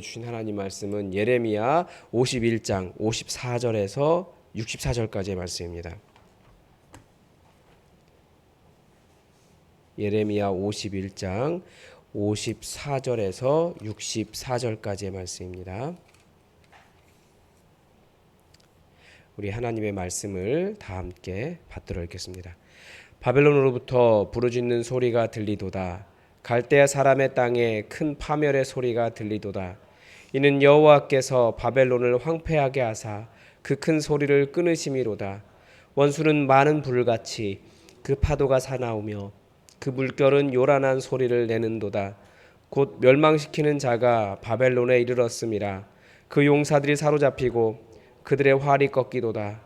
주신 하나님 말씀은 예레미야 51장 54절에서 64절까지의 말씀입니다. 예레미야 51장 54절에서 64절까지의 말씀입니다. 우리 하나님의 말씀을 다 함께 받들어 읽겠습니다. 바벨론으로부터 부르짖는 소리가 들리도다. 갈대아 사람의 땅에 큰 파멸의 소리가 들리도다. 이는 여호와께서 바벨론을 황폐하게 하사 그 큰 소리를 끊으심이로다. 원수는 많은 불같이 그 파도가 사나우며 그 물결은 요란한 소리를 내는도다. 곧 멸망시키는 자가 바벨론에 이르렀음이라. 그 용사들이 사로잡히고 그들의 활이 꺾이도다.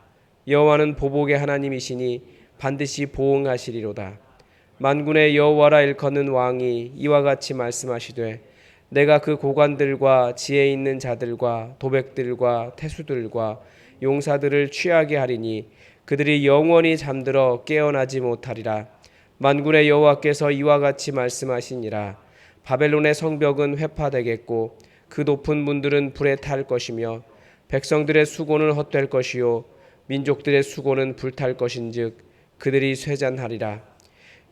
여호와는 보복의 하나님이시니 반드시 보응하시리로다. 만군의 여호와라 일컫는 왕이 이와 같이 말씀하시되 내가 그 고관들과 지혜 있는 자들과 도백들과 태수들과 용사들을 취하게 하리니 그들이 영원히 잠들어 깨어나지 못하리라. 만군의 여호와께서 이와 같이 말씀하시니라. 바벨론의 성벽은 회파되겠고 그 높은 문들은 불에 탈 것이며 백성들의 수고는 헛될 것이요 민족들의 수고는 불탈 것인즉 그들이 쇠잔하리라.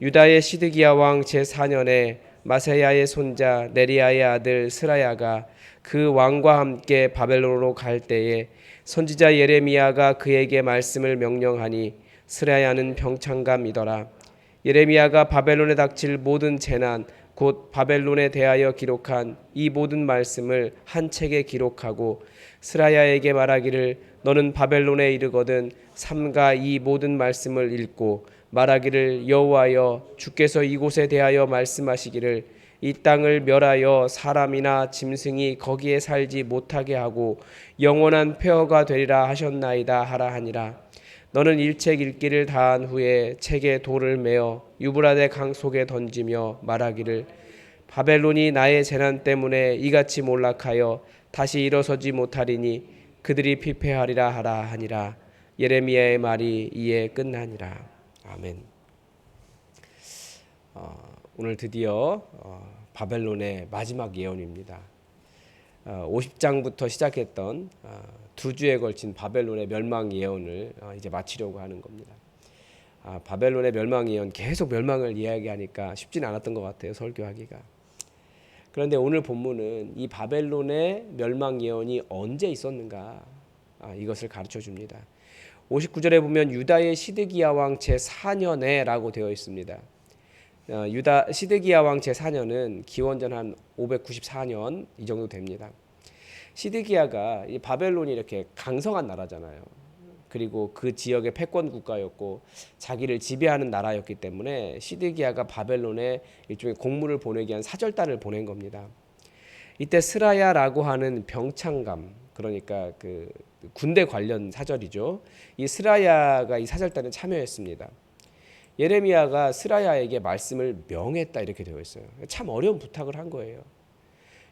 유다의 시드기야 왕 제4년에 마세야의 손자 네리야의 아들 스라야가 그 왕과 함께 바벨론으로 갈 때에 선지자 예레미야가 그에게 말씀을 명령하니 스라야는 병창감이더라. 예레미야가 바벨론에 닥칠 모든 재난 곧 바벨론에 대하여 기록한 이 모든 말씀을 한 책에 기록하고 스라야에게 말하기를 너는 바벨론에 이르거든 삼가 이 모든 말씀을 읽고 말하기를 여호와여 주께서 이곳에 대하여 말씀하시기를 이 땅을 멸하여 사람이나 짐승이 거기에 살지 못하게 하고 영원한 폐허가 되리라 하셨나이다 하라 하니라. 너는 일책 읽기를 다한 후에 책에 돌을 메어 유브라데 강 속에 던지며 말하기를 바벨론이 나의 재난 때문에 이같이 몰락하여 다시 일어서지 못하리니 그들이 피폐하리라 하라 하니라. 예레미야의 말이 이에 끝나니라 아멘. 어, 오늘 드디어 어, 바벨론의 마지막 예언입니다. 어, 50장부터 시작했던 어, 두 주에 걸친 바벨론의 멸망 예언을 어, 이제 마치려고 하는 겁니다. 아, 바벨론의 멸망 예언 계속 멸망을 이야기하니까 쉽지는 않았던 것 같아요 설교하기가. 그런데 오늘 본문은 이 바벨론의 멸망 예언이 언제 있었는가 아, 이것을 가르쳐 줍니다. 59절에 보면 유다의 시드기야 왕 제4년에라고 되어 있습니다. 어, 유다 시드기야 왕 제4년은 기원전 한 594년 이 정도 됩니다. 시드기야가 이 바벨론이 이렇게 강성한 나라잖아요. 그리고 그 지역의 패권 국가였고 자기를 지배하는 나라였기 때문에 시드기야가 바벨론에 일종의 공물을 보내기 위한 사절단을 보낸 겁니다. 이때 스라야라고 하는 병창감 그러니까 그 군대 관련 사절이죠. 이 스라야가 이 사절단에 참여했습니다. 예레미야가 스라야에게 말씀을 명했다 이렇게 되어 있어요. 참 어려운 부탁을 한 거예요.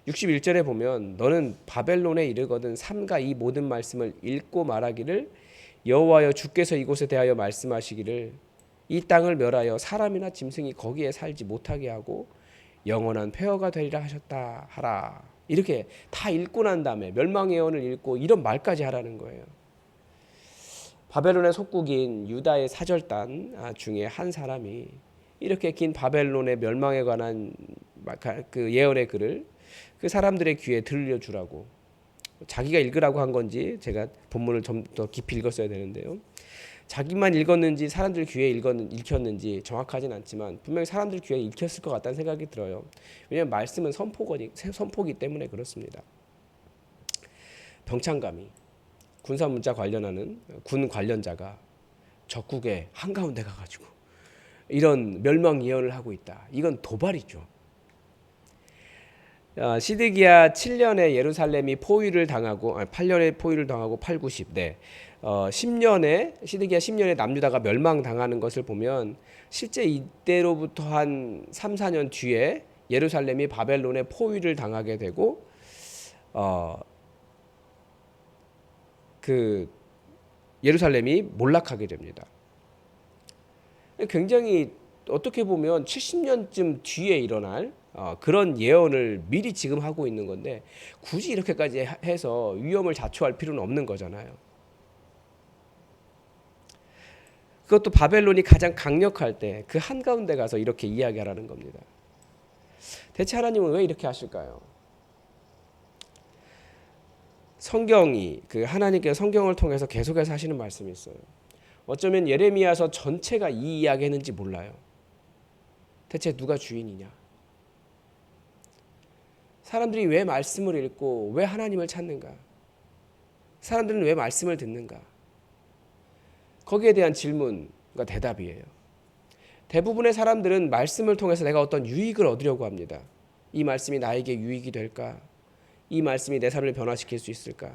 61절에 보면 너는 바벨론에 이르거든 삼가 이 모든 말씀을 읽고 말하기를 여호와여 주께서 이곳에 대하여 말씀하시기를 이 땅을 멸하여 사람이나 짐승이 거기에 살지 못하게 하고 영원한 폐허가 되리라 하셨다 하라 이렇게 다 읽고 난 다음에 멸망 예언을 읽고 이런 말까지 하라는 거예요. 바벨론의 속국인 유다의 사절단 아, 중에 한 사람이 이렇게 긴 바벨론의 멸망에 관한 그 예언의 글을 그 사람들의 귀에 들려주라고 자기가 읽으라고 한 건지 제가 본문을 좀 더 깊이 읽었어야 되는데요. 자기만 읽었는지 사람들 귀에 읽었, 읽혔는지 정확하진 않지만 분명히 사람들 귀에 읽혔을 것 같다는 생각이 들어요. 왜냐하면 말씀은 선포거니, 선포기 때문에 그렇습니다. 병창감이 군사 문자 관련하는 군 관련자가 적국의 한가운데 가가지고 이런 멸망 예언을 하고 있다. 이건 도발이죠. 어, 시드기야 7년에 예루살렘이 포위를 당하고 아니, 8년에 포위를 당하고 8, 90. 네. 어, 10년에 시드기야 10년에 남유다가 멸망당하는 것을 보면 실제 이때로부터 한 3, 4년 뒤에 예루살렘이 바벨론의 포위를 당하게 되고 어, 그 예루살렘이 몰락하게 됩니다. 굉장히 어떻게 보면 70년쯤 뒤에 일어날 어, 그런 예언을 미리 지금 하고 있는 건데 굳이 이렇게까지 하- 해서 위험을 자초할 필요는 없는 거잖아요. 그것도 바벨론이 가장 강력할 때 그 한가운데 가서 이렇게 이야기하라는 겁니다. 대체 하나님은 왜 이렇게 하실까요? 성경이 그 하나님께서 성경을 통해서 계속해서 하시는 말씀이 있어요. 어쩌면 예레미야서 전체가 이 이야기 했는지 몰라요. 대체 누가 주인이냐? 사람들이 왜 말씀을 읽고 왜 하나님을 찾는가? 사람들은 왜 말씀을 듣는가? 거기에 대한 질문과 대답이에요. 대부분의 사람들은 말씀을 통해서 내가 어떤 유익을 얻으려고 합니다. 이 말씀이 나에게 유익이 될까? 이 말씀이 내 삶을 변화시킬 수 있을까?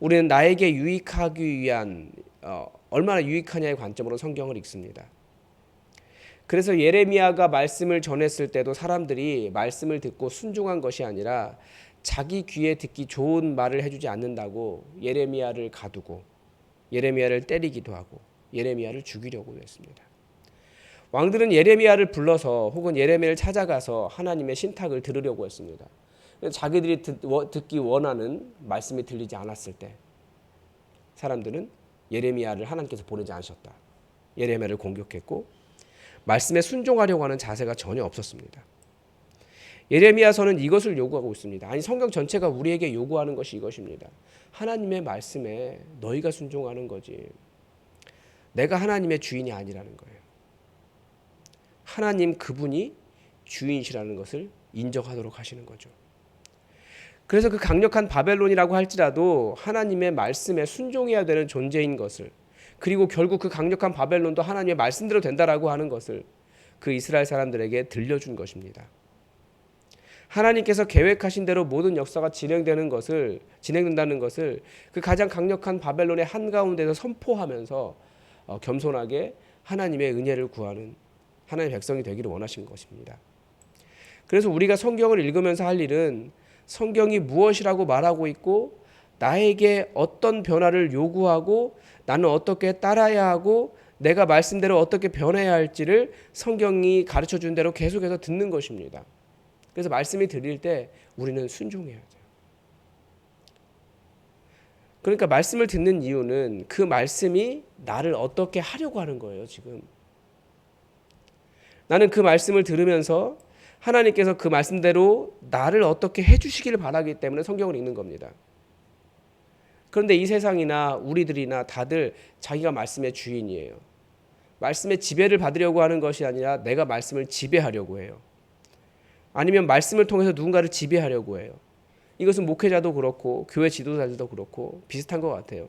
우리는 나에게 유익하기 위한 어, 얼마나 유익하냐의 관점으로 성경을 읽습니다. 그래서 예레미야가 말씀을 전했을 때도 사람들이 말씀을 듣고 순종한 것이 아니라 자기 귀에 듣기 좋은 말을 해주지 않는다고 예레미야를 가두고 예레미야를 때리기도 하고 예레미야를 죽이려고 했습니다. 왕들은 예레미야를 불러서 혹은 예레미야를 찾아가서 하나님의 신탁을 들으려고 했습니다. 자기들이 듣, 듣기 원하는 말씀이 들리지 않았을 때 사람들은 예레미야를 하나님께서 보내지 않으셨다. 예레미야를 공격했고 말씀에 순종하려고 하는 자세가 전혀 없었습니다. 예레미야서는 이것을 요구하고 있습니다. 아니 성경 전체가 우리에게 요구하는 것이 이것입니다. 하나님의 말씀에 너희가 순종하는 거지. 내가 하나님의 주인이 아니라는 거예요. 하나님 그분이 주인이시라는 것을 인정하도록 하시는 거죠. 그래서 그 강력한 바벨론이라고 할지라도 하나님의 말씀에 순종해야 되는 존재인 것을 그리고 결국 그 강력한 바벨론도 하나님의 말씀대로 된다라고 하는 것을 그 이스라엘 사람들에게 들려준 것입니다. 하나님께서 계획하신 대로 모든 역사가 진행되는 것을 진행된다는 것을 그 가장 강력한 바벨론의 한 가운데서 선포하면서 어, 겸손하게 하나님의 은혜를 구하는 하나님의 백성이 되기를 원하신 것입니다. 그래서 우리가 성경을 읽으면서 할 일은 성경이 무엇이라고 말하고 있고 나에게 어떤 변화를 요구하고 나는 어떻게 따라야 하고 내가 말씀대로 어떻게 변해야 할지를 성경이 가르쳐 준 대로 계속해서 듣는 것입니다. 그래서 말씀이 들릴 때 우리는 순종해야 돼요. 그러니까 말씀을 듣는 이유는 그 말씀이 나를 어떻게 하려고 하는 거예요, 지금. 나는 그 말씀을 들으면서 하나님께서 그 말씀대로 나를 어떻게 해주시기를 바라기 때문에 성경을 읽는 겁니다. 그런데 이 세상이나 우리들이나 다들 자기가 말씀의 주인이에요. 말씀의 지배를 받으려고 하는 것이 아니라 내가 말씀을 지배하려고 해요. 아니면 말씀을 통해서 누군가를 지배하려고 해요. 이것은 목회자도 그렇고 교회 지도자들도 그렇고 비슷한 것 같아요.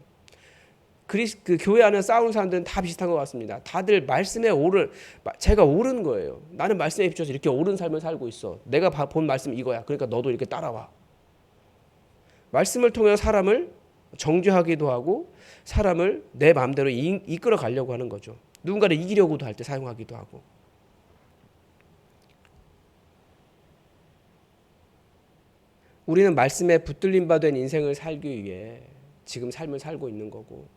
그리스 그 교회 안에 싸우는 사람들은 다 비슷한 것 같습니다. 다들 말씀에 옳은 제가 옳은 거예요. 나는 말씀에 비춰서 이렇게 옳은 삶을 살고 있어. 내가 본 말씀 이거야. 그러니까 너도 이렇게 따라와. 말씀을 통해 사람을 정죄하기도 하고 사람을 내 마음대로 이끌어 가려고 하는 거죠. 누군가를 이기려고도 할 때 사용하기도 하고. 우리는 말씀에 붙들림 받은 인생을 살기 위해 지금 삶을 살고 있는 거고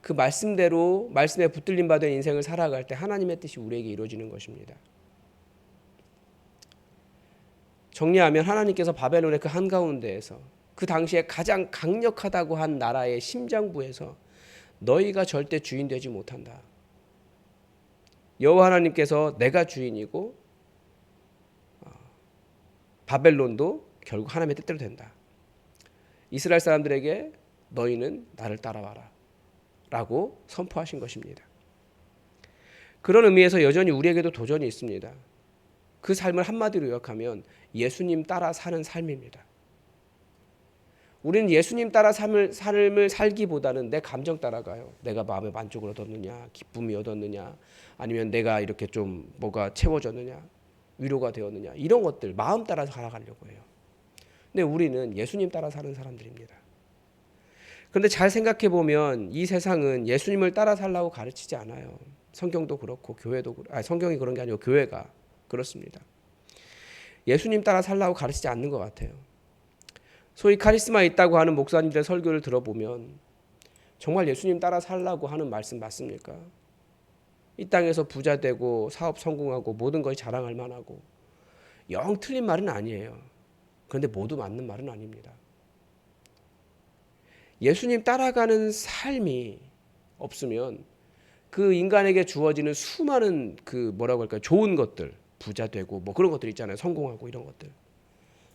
그 말씀대로 말씀에 붙들림 받은 인생을 살아갈 때 하나님의 뜻이 우리에게 이루어지는 것입니다. 정리하면 하나님께서 바벨론의 그 한가운데에서 그 당시에 가장 강력하다고 한 나라의 심장부에서 너희가 절대 주인 되지 못한다. 여호와 하나님께서 내가 주인이고 어, 바벨론도 결국 하나님의 뜻대로 된다. 이스라엘 사람들에게 너희는 나를 따라와라. 라고 선포하신 것입니다. 그런 의미에서 여전히 우리에게도 도전이 있습니다. 그 삶을 한마디로 요약하면 예수님 따라 사는 삶입니다. 우리는 예수님 따라 삶을, 삶을 살기보다는 내 감정 따라가요. 내가 마음의 만족을 얻었느냐, 기쁨이 얻었느냐, 아니면 내가 이렇게 좀 뭐가 채워졌느냐, 위로가 되었느냐, 이런 것들 마음 따라 살아가려고 해요. 근데 우리는 예수님 따라 사는 사람들입니다. 그런데 잘 생각해 보면 이 세상은 예수님을 따라 살라고 가르치지 않아요. 성경도 그렇고 교회도 아 성경이 그런 게 아니고 교회가 그렇습니다. 예수님 따라 살라고 가르치지 않는 것 같아요. 소위 카리스마 있다고 하는 목사님들의 설교를 들어보면 정말 예수님 따라 살라고 하는 말씀 맞습니까? 이 땅에서 부자 되고 사업 성공하고 모든 것이 자랑할 만하고 영 틀린 말은 아니에요. 그런데 모두 맞는 말은 아닙니다. 예수님 따라가는 삶이 없으면 그 인간에게 주어지는 수많은 그 뭐라고 할까요? 좋은 것들, 부자 되고 뭐 그런 것들 있잖아요. 성공하고 이런 것들.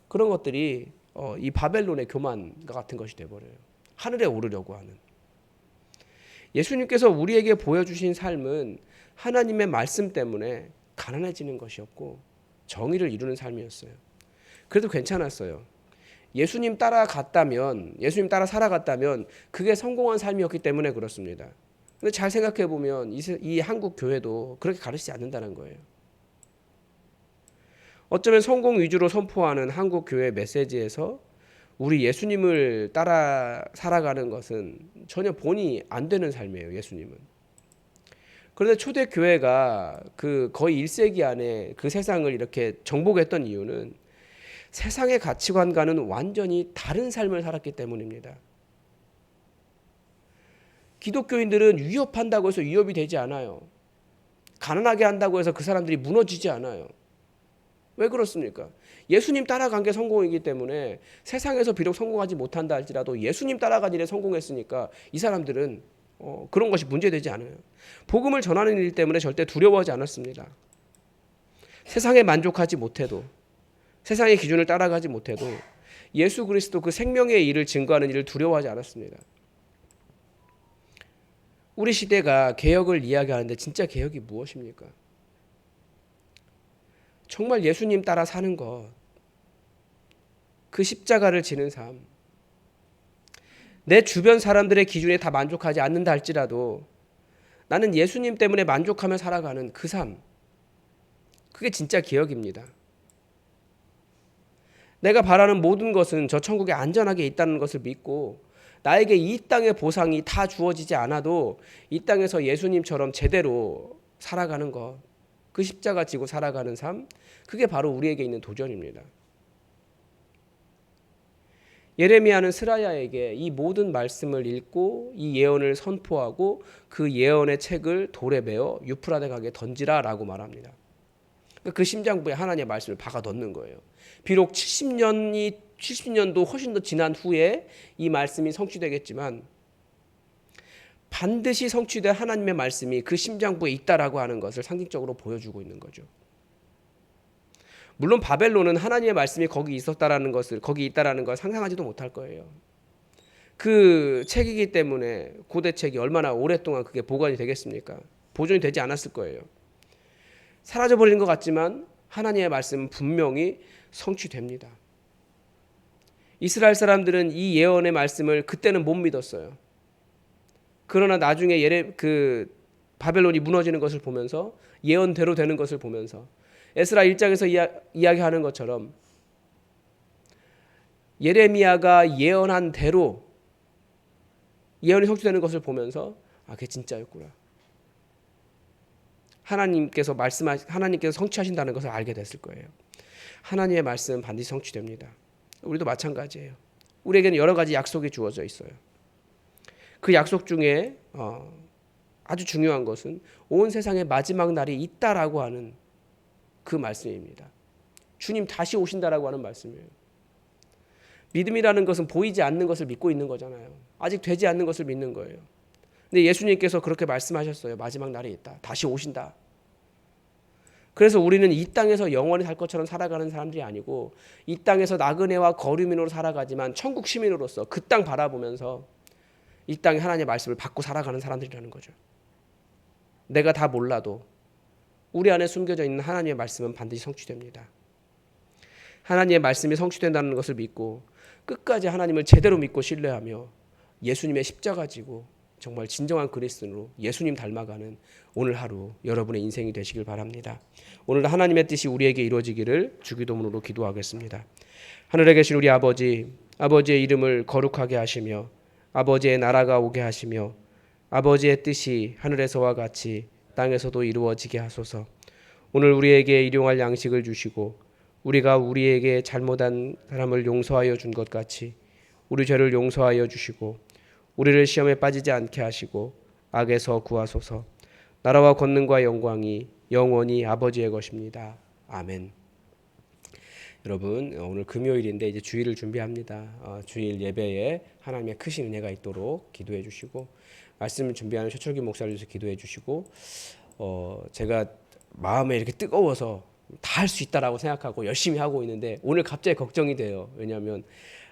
그런 것들이 어, 이 바벨론의 교만과 같은 것이 돼 버려요. 하늘에 오르려고 하는. 예수님께서 우리에게 보여주신 삶은 하나님의 말씀 때문에 가난해지는 것이었고 정의를 이루는 삶이었어요. 그래도 괜찮았어요. 예수님 따라갔다면, 예수님 따라 살아갔다면 그게 성공한 삶이었기 때문에 그렇습니다. 근데 잘 생각해 보면 이, 이 한국 교회도 그렇게 가르치지 않는다는 거예요. 어쩌면 성공 위주로 선포하는 한국 교회 메시지에서 우리 예수님을 따라 살아가는 것은 전혀 본이 안 되는 삶이에요. 예수님은. 그런데 초대 교회가 그 거의 1세기 안에 그 세상을 이렇게 정복했던 이유는 세상의 가치관과는 완전히 다른 삶을 살았기 때문입니다. 기독교인들은 위협한다고 해서 위협이 되지 않아요. 가난하게 한다고 해서 그 사람들이 무너지지 않아요. 왜 그렇습니까? 예수님 따라간 게 성공이기 때문에 세상에서 비록 성공하지 못한다 할지라도 예수님 따라간 일에 성공했으니까 이 사람들은 어, 그런 것이 문제되지 않아요. 복음을 전하는 일 때문에 절대 두려워하지 않았습니다. 세상에 만족하지 못해도 세상의 기준을 따라가지 못해도 예수 그리스도 그 생명의 일을 증거하는 일을 두려워하지 않았습니다. 우리 시대가 개혁을 이야기하는데 진짜 개혁이 무엇입니까? 정말 예수님 따라 사는 것, 그 십자가를 지는 삶, 내 주변 사람들의 기준에 다 만족하지 않는다 할지라도 나는 예수님 때문에 만족하며 살아가는 그 삶, 그게 진짜 기억입니다. 내가 바라는 모든 것은 저 천국에 안전하게 있다는 것을 믿고 나에게 이 땅의 보상이 다 주어지지 않아도 이 땅에서 예수님처럼 제대로 살아가는 것, 그 십자가 지고 살아가는 삶, 그게 바로 우리에게 있는 도전입니다. 예레미야는 스라야에게 이 모든 말씀을 읽고 이 예언을 선포하고 그 예언의 책을 돌에 베어 유프라데 강에 던지라라고 말합니다. 그러니까 그 심장부에 하나님의 말씀을 박아 넣는 거예요. 비록 70년이 70년도 훨씬 더 지난 후에 이 말씀이 성취되겠지만 반드시 성취될 하나님의 말씀이 그 심장부에 있다라고 하는 것을 상징적으로 보여주고 있는 거죠. 물론 바벨론은 하나님의 말씀이 거기 있었다라는 것을 거기 있다라는 걸 상상하지도 못할 거예요. 그 책이기 때문에 고대 책이 얼마나 오랫동안 그게 보관이 되겠습니까? 보존이 되지 않았을 거예요. 사라져 버린 것 같지만 하나님의 말씀은 분명히 성취됩니다. 이스라엘 사람들은 이 예언의 말씀을 그때는 못 믿었어요. 그러나 나중에 예레 그 바벨론이 무너지는 것을 보면서 예언대로 되는 것을 보면서 에스라 1장에서 이야, 이야기하는 것처럼 예레미야가 예언한 대로 예언이 성취되는 것을 보면서 아, 그게 진짜였구나. 하나님께서 말씀하 하나님께서 성취하신다는 것을 알게 됐을 거예요. 하나님의 말씀은 반드시 성취됩니다. 우리도 마찬가지예요. 우리에게는 여러 가지 약속이 주어져 있어요. 그 약속 중에 어, 아주 중요한 것은 온 세상의 마지막 날이 있다라고 하는 그 말씀입니다. 주님 다시 오신다라고 하는 말씀이에요. 믿음이라는 것은 보이지 않는 것을 믿고 있는 거잖아요. 아직 되지 않는 것을 믿는 거예요. 근데 예수님께서 그렇게 말씀하셨어요. 마지막 날이 있다. 다시 오신다. 그래서 우리는 이 땅에서 영원히 살 것처럼 살아가는 사람들이 아니고 이 땅에서 나그네와 거류민으로 살아가지만 천국 시민으로서 그 땅 바라보면서 이 땅에 하나님의 말씀을 받고 살아가는 사람들이라는 거죠. 내가 다 몰라도 우리 안에 숨겨져 있는 하나님의 말씀은 반드시 성취됩니다. 하나님의 말씀이 성취된다는 것을 믿고 끝까지 하나님을 제대로 믿고 신뢰하며 예수님의 십자가 지고 정말 진정한 그리스도로 예수님 닮아가는 오늘 하루 여러분의 인생이 되시길 바랍니다. 오늘 하나님의 뜻이 우리에게 이루어지기를 주기도문으로 기도하겠습니다. 하늘에 계신 우리 아버지, 아버지의 이름을 거룩하게 하시며 아버지의 나라가 오게 하시며 아버지의 뜻이 하늘에서와 같이 땅에서도 이루어지게 하소서. 오늘 우리에게 일용할 양식을 주시고 우리가 우리에게 잘못한 사람을 용서하여 준 것 같이 우리 죄를 용서하여 주시고 우리를 시험에 빠지지 않게 하시고 악에서 구하소서. 나라와 권능과 영광이 영원히 아버지의 것입니다. 아멘. 여러분 어, 오늘 금요일인데 이제 주일을 준비합니다. 어, 주일 예배에 하나님의 크신 은혜가 있도록 기도해 주시고 말씀을 준비하는 최철기 목사를 위해서 기도해 주시고 어, 제가 마음에 이렇게 뜨거워서 다 할 수 있다라고 생각하고 열심히 하고 있는데 오늘 갑자기 걱정이 돼요. 왜냐하면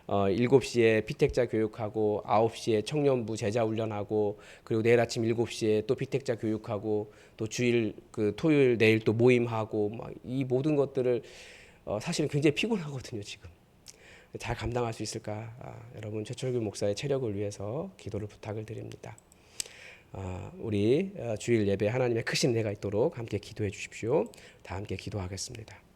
어, 7시에 피택자 교육하고 9시에 청년부 제자 훈련하고 그리고 내일 아침 7시에 또 피택자 교육하고 또 주일 그 토요일 내일 또 모임하고 막 이 모든 것들을 어, 사실은 굉장히 피곤하거든요, 지금. 잘 감당할 수 있을까? 아, 여러분 최철규 목사의 체력을 위해서 기도를 부탁을 드립니다. 아, 우리 어, 주일 예배 하나님의 크신 은혜가 있도록 함께 기도해 주십시오. 다 함께 기도하겠습니다.